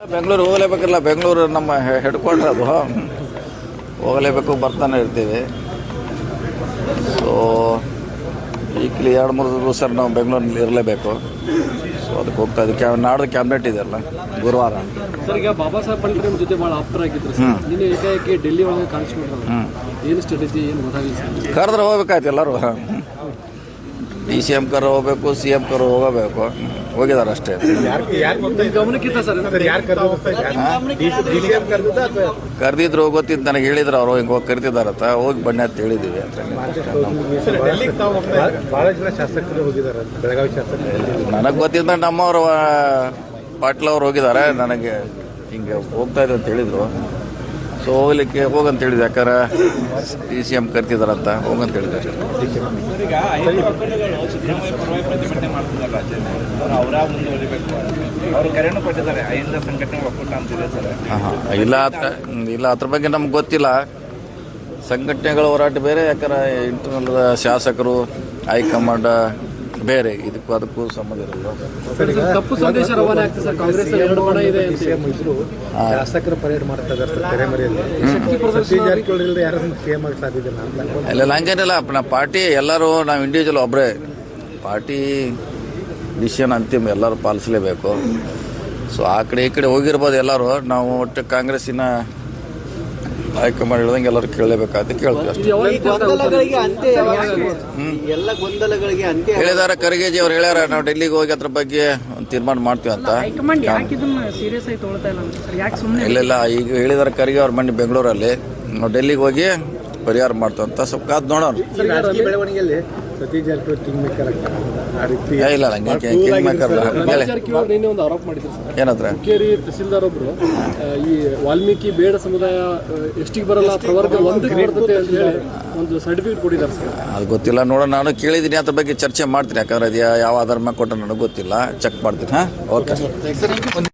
ಬೆಂಗಳೂರು ಹೋಗಲೇಬೇಕಲ್ಲ ಬೆಂಗಳೂರು ನಮ್ಮ head quarter ಅದು. ಹೋಗಲೇಬೇಕು ಬರ್ತಾನೆ ಇರ್ತೀವಿ. ಸೊ ವೀಕ್ಲಿ ಎರಡು ಮೂರು ದಿವಸ ನಾವು ಬೆಂಗಳೂರಿನಲ್ಲಿ ಇರಲೇಬೇಕು. ಸೊ ಅದಕ್ಕೆ ಹೋಗ್ತಾ ಇದ್ದೀವಿ ನಾಡ್ದು ಕ್ಯಾಬಿನೆಟ್ ಇದೆಯಲ್ಲ ಗುರುವಾರ. ಸರ್ ಈಗ ಬಾಬಾ ಸಾಹೇಬ್ ಅಂಬೇಡ್ಕರ್ ಜೊತೆ ಬಹಳ ಆಪ್ತರಾಗಿದ್ರು ನಿನ್ನೆ ಏಕಾಏಕಿ ಡೆಲ್ಲಿ ಒಳಗೆ ಕಾಣಿಸ್ಕೊಂಡ್ರು. ಏನು ಸ್ಟ್ರಾಟಜಿ ಏನು ಗೊತ್ತಾಗಿಲ್ಲ ಕರೆದ್ರೆ ಹೋಗ್ಬೇಕಾಯ್ತು ಎಲ್ಲರೂ. ಡಿ ಸಿ ಎಂ ಕರ್ ಹೋಗ್ಬೇಕು ಸಿ ಎಂ ಕರ್ ಹೋಗಬೇಕು. ಹೋಗಿದಾರ ಅಷ್ಟೇ. ಕರೆದಿದ್ರು ಗೊತ್ತಿದ್ದು ನನಗೆ ಹೇಳಿದ್ರು ಅವ್ರು ಹಿಂಗೆ ಹೋಗಿ ಕರಿತಿದ್ದಾರತ್ತ ಹೋಗಿ ಬನ್ನಿ ಅಂತ ಶಾಸಕರು ನನಗೆ ಗೊತ್ತಿದ್ದ ನಮ್ಮವರು ಪಾಟ್ಲವ್ರು ಅವ್ರು ಹೋಗಿದ್ದಾರೆ. ನನಗೆ ಹಿಂಗೆ ಹೋಗ್ತಾ ಇದೆ ಅಂತ ಹೇಳಿದರು. ಸೊ ಹೋಗ್ಲಿಕ್ಕೆ ಹೋಗಂತ ಹೇಳಿದ್ರು ಯಾಕಂದ್ರೆ ಡಿ ಸಿ ಎಂ ಕರ್ತಿದಾರಂತ, ಹೋಗಂತ ಹೇಳಿದ್ರು ಅಷ್ಟೇ. ಈಗ ಐದು ಒಕ್ಕೂಟಗಳು ಸಿದ್ದರಾಮಯ್ಯ ಪರವಾಗಿ ಪ್ರತಿಭಟನೆ ಮಾಡ್ತಿದ್ದಾರೆ ರಾಜ್ಯದಲ್ಲಿ ಅವ್ರು ಅವರ ಮುಂದುವರಿಬೇಕು ಅವರು ಕರೆಯನ್ನು ಕೊಟ್ಟಿದ್ದಾರೆ ಐದು ಸಂಘಟನೆ ಒಕ್ಕೂಟ ಸರ್ ಹಾಂ ಹಾಂ. ಇಲ್ಲ ಇಲ್ಲ ಅದ್ರ ಬಗ್ಗೆ ನಮ್ಗೆ ಗೊತ್ತಿಲ್ಲ. ಸಂಘಟನೆಗಳ ಹೋರಾಟ ಬೇರೆ, ಯಾಕಂದ್ರೆ ಇಂಟರ್ನಲ್ ಶಾಸಕರು ಹೈಕಮಾಂಡ್ ಬೇರೆ ಇದಕ್ಕೂ ಅದಕ್ಕೂ ಸಂಬಂಧ ಇರಲ್ಲ. ತಪ್ಪು ಸಂದೇಶ ರವಾನೆ ಆಗ್ತದೆ ಸರ್. ಕಾಂಗ್ರೆಸ್ ಅಲ್ಲಿ ಎರಡು ಬಣ ಇದೆ ಅಂತ ಸಿಎಂ ಇದ್ರು ಶಾಸಕರು ಪರೇಡ್ ಮಾಡ್ತಾ ಇದ್ದಾರೆ ಸರ್ ತೆರೆಮರೆಯಲ್ಲಿ ಸತೀಶ್ ಜಾರಕಿಹೊಳಿ ಇಲ್ಲದೆ ಯಾರು ಸಿಎಂ ಆಗಿ ಸಾಧ್ಯತೆ ಇಲ್ಲ ಅಂತ ಇಲ್ಲ ಹಂಗೇನಿಲ್ಲ. ನಮ್ಮ ಪಾರ್ಟಿ ಎಲ್ಲರೂ ನಾವು ಇಂಡಿವಿಜುವಲ್ ಒಬ್ಬರೇ ಪಾರ್ಟಿ ಡಿಸಿಷನ್ ಅಂತಿಮ ಎಲ್ಲರೂ ಪಾಲಿಸಲೇಬೇಕು. ಸೊ ಆ ಕಡೆ ಈ ಕಡೆ ಹೋಗಿರ್ಬೋದು ಎಲ್ಲರೂ. ನಾವು ಒಟ್ಟು ಕಾಂಗ್ರೆಸ್ಸಿನ ಹೈಕಮಾಂಡ್ ಹೇಳ್ದಂಗೆ ಎಲ್ಲರೂ ಕೇಳಲೇಬೇಕಾದ ಕೇಳ್ತೀವಿ ಅಷ್ಟೇ. ಹೇಳಿದಾರೆ ಖರ್ಗೆಜಿ ಅವ್ರು ಹೇಳ್ಯಾರ ನಾವು ಡೆಲ್ಲಿಗೆ ಹೋಗಿ ಅದ್ರ ಬಗ್ಗೆ ಒಂದು ತೀರ್ಮಾನ ಮಾಡ್ತೀವಿ ಅಂತ. ಹೈಕಮಾಂಡ್ ಯಾಕೆ ಇದನ್ನ ಸೀರಿಯಸ್ ಆಗಿ ತೊಗೊಳ್ತಾ ಇಲ್ಲ? ಸರ್ ಯಾಕೆ ಸುಮ್ಮನೆ ಇಲ್ಲ ಇಲ್ಲ ಈಗ ಹೇಳಿದಾರ ಖರ್ಗೆ ಅವ್ರ ಮನೆ ಬೆಂಗಳೂರಲ್ಲಿ. ನಾವು ಡೆಲ್ಲಿಗೆ ಹೋಗಿ ಪರಿಹಾರ ಮಾಡ್ತಂತ ಅಂತ ಸ್ವಲ್ಪ ಕಾದ್ ನೋಡೋಣ. ಬೆಳವಣಿಗೆಯಲ್ಲಿ ಸತೀಶ್ ಜಾರಕಿಹೊಳಿ ಕಿಂಗ್ ಮೇಕರ್ ಇಲ್ಲ ಹಂಗೆ ಕಿಂಗ್ ಮೇಕರ್ ರಮೇಶ್ ಹೇಳಿ. ಜಾರಕಿಹೊಳಿ ಒಂದು ಆರೋಪ ಮಾಡಿದ್ರು ಸರ್. ಏನತ್ರ? ಹುಕ್ಕೇರಿ ತಹಸೀಲ್ದಾರ್ ಒಬ್ರು ಈ ವಾಲ್ಮೀಕಿ ಬೇಡ ಸಮುದಾಯ ಎಷ್ಟಿಗೆ ಬರಲ್ಲ ಪ್ರವರ್ಗ ಒಂದಕ್ಕೆ ಬರ್ತದೆ ಅಂತ ಹೇಳಿ ಒಂದು ಸರ್ಟಿಫಿಕೇಟ್ ಕೊಟ್ಟಿದ್ದಾರೆ ಸರ್. ಅದು ಗೊತ್ತಿಲ್ಲ ನೋಡೋಣ ನಾನು ಕೇಳಿದ್ದೀನಿ ಅದ್ರ ಬಗ್ಗೆ ಚರ್ಚೆ ಮಾಡ್ತೀನಿ ಯಾಕಂದ್ರೆ ಅದು ಯಾವ ಆಧಾರ ಮೇಲೆ ಕೊಟ್ಟ ನನಗೆ ಗೊತ್ತಿಲ್ಲ. ಚೆಕ್ ಮಾಡ್ತೀನಿ ಹಾಂ? ಓಕೆ